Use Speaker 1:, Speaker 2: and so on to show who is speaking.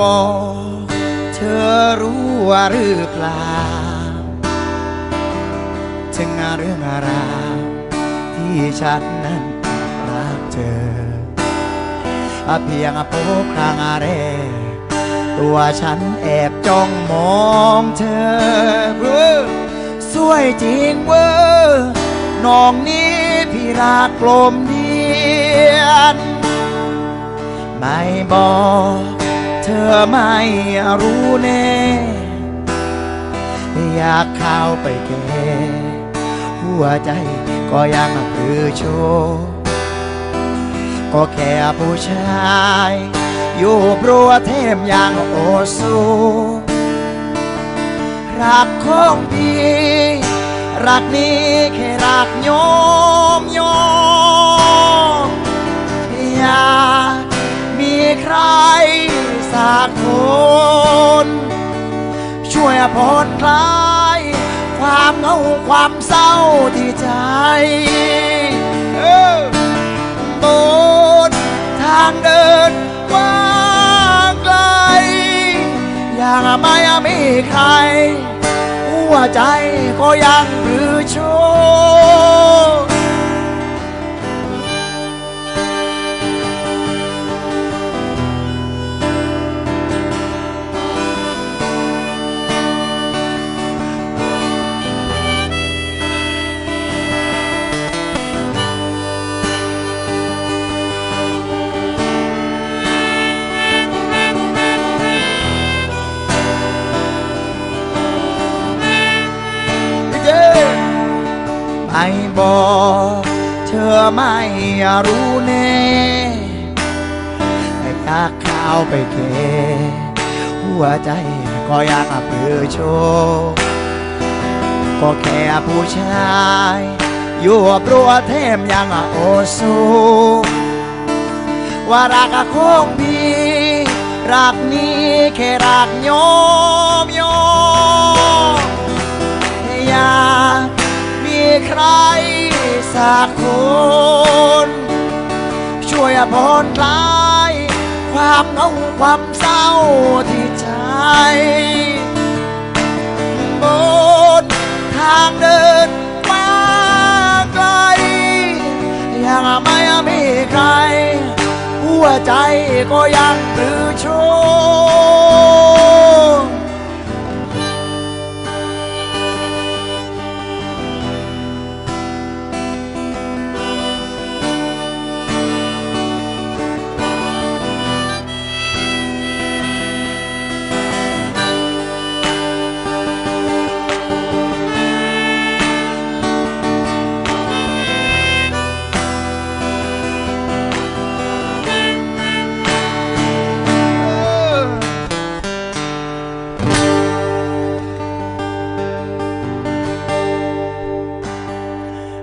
Speaker 1: บอกเธอรู้ว่าหรือเปล่าถึงเรื่องราวที่ฉันนั้นรักเธออะเพียงพบครั้งแรกตัวฉันแอบจ้องมองเธอเว้อสวยจริงเวอร์น้องนี้พี่รักกลมเดียนไม่บอก เธอไม่รู้แน่ อยากเข้าไปแก่หัวใจก็ยังพือโชว์ก็แค่ผู้ชาย อยู่ปรัวเทมอย่างโอสูรักของพี่รักนี้แค่รักโยมโยม วยผ่อนคลาย ความเหงาความเศร้าที่ใจเออบนทางเดินกว้างไกล อย่างไม่มีใคร หัวใจก็ยังหรือโช ไม่บอกเธอไม่รู้แน่ไม่อยากข้าวไปเกหัวใจก็อยากเพื่อโชว์ก็แค่ผู้ชายอยู่ปรัวเทมยังโอสูว่ารักของพี่รักนี้แค่รักโย ยผ่อนคลาย ความเหงาความเศร้าที่ใจ บนทางเดินมาไกล ยังไม่มีใคร หัวใจก็ยังหรือโชว์